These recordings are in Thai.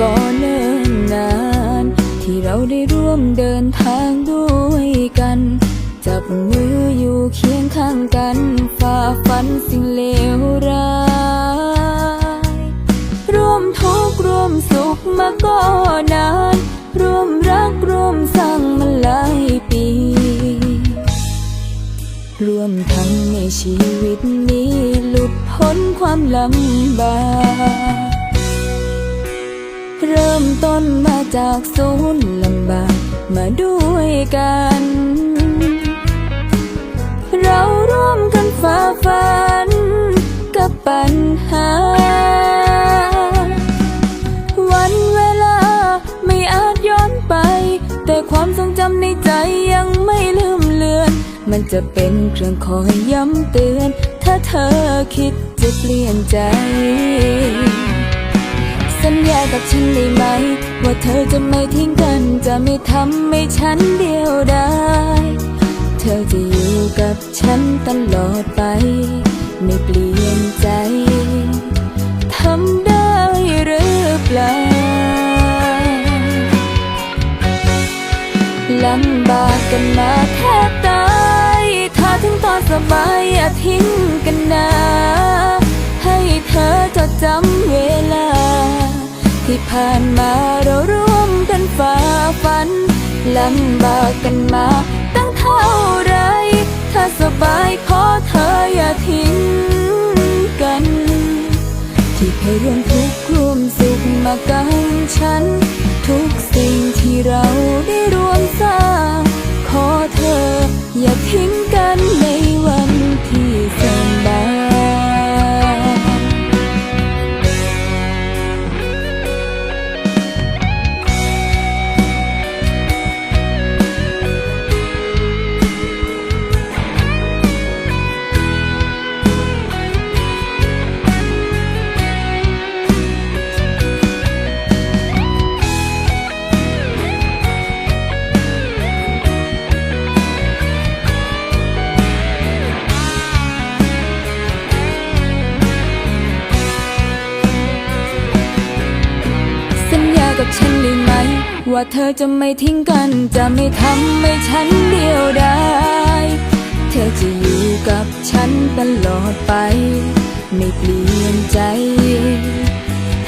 ก่อนเนิ่นนาน ที่เราได้ร่วมเดินทางด้วยกัน จับมืออยู่เคียงข้างกันฝ่าฟันสิ่งเลวร้าย ร่วมทุกข์ร่วมสุขมาก็นาน ร่วมรักร่วมสร้างมาหลายปี ร่วมทั้งในชีวิตนี้หลุดพ้นความลำบาก เริ่มต้นมาจากศูนย์ลำบากมาด้วยกัน เราร่วมกันฝ่าฟันกับปัญหา วันเวลาไม่อาจย้อนไป แต่ความทรงจำในใจยังไม่ลืมเลือน มันจะเป็นเครื่องคอยย้ำเตือน ถ้าเธอคิดจะเปลี่ยนใจ สัญญากับฉันได้ไหม ว่าเธอจะไม่ทิ้งกัน จะไม่ทำให้ฉันเดียวได้เธอจะอยู่กับฉันตลอดไป ไม่เปลี่ยนใจ ทำได้หรือเปล่าลำบากกันมาแทบตายถ้าถึงตอนสบายอย่าทิ้งกันนะ ให้เธอจดจำ ผ่านมาเราร่วมกันฝ่าฟันลำบากกันมาตั้งเท่าไร ถ้าสบายขอเธออย่าทิ้งกัน ที่เคยร่วมทุกข์ร่วมสุขมากันฉัน ทุกสิ่งที่เราได้ร่วมสร้าง ขอเธออย่าทิ้งกันใน กับฉันได้ไหม ว่าเธอจะไม่ทิ้งกัน จะไม่ทำให้ฉันเดียวได้เธอจะอยู่กับฉันตลอดไป ไม่เปลี่ยนใจ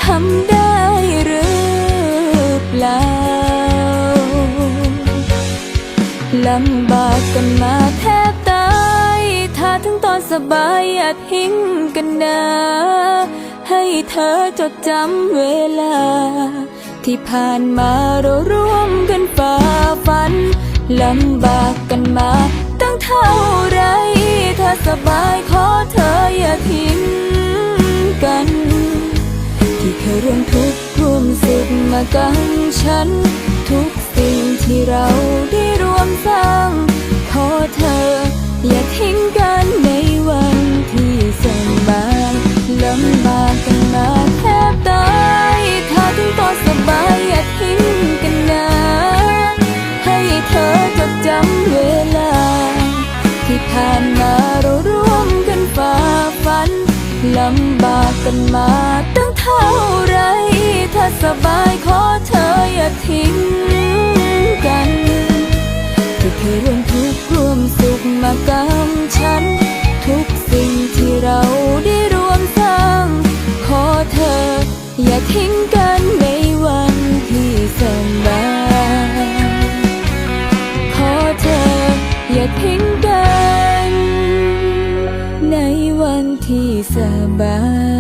ทำได้หรือเปล่าลำบากกันมาแทบตายถ้าถึงตอนสบายอย่าทิ้งกันนะให้เธอจดจำเวลา ที่ผ่านมาเราร่วมกันฝ่าฟันลำบากกันมาตั้งเท่าไรถ้าสบายขอเธออย่าทิ้งกัน ที่เคยร่วมทุกข์ร่วมสุขมากันฉัน ทุกสิ่งที่เราได้ร่วมสร้าง บายขอเธออย่าทิ้งกันที่เคยร่วมทุกข์ร่วมสุขมากับฉัน ทุกสิ่งที่เราได้ร่วมสร้าง ขอเธออย่าทิ้งกันในวันที่สบายขอเธออย่าทิ้งกัน ในวันที่สบาย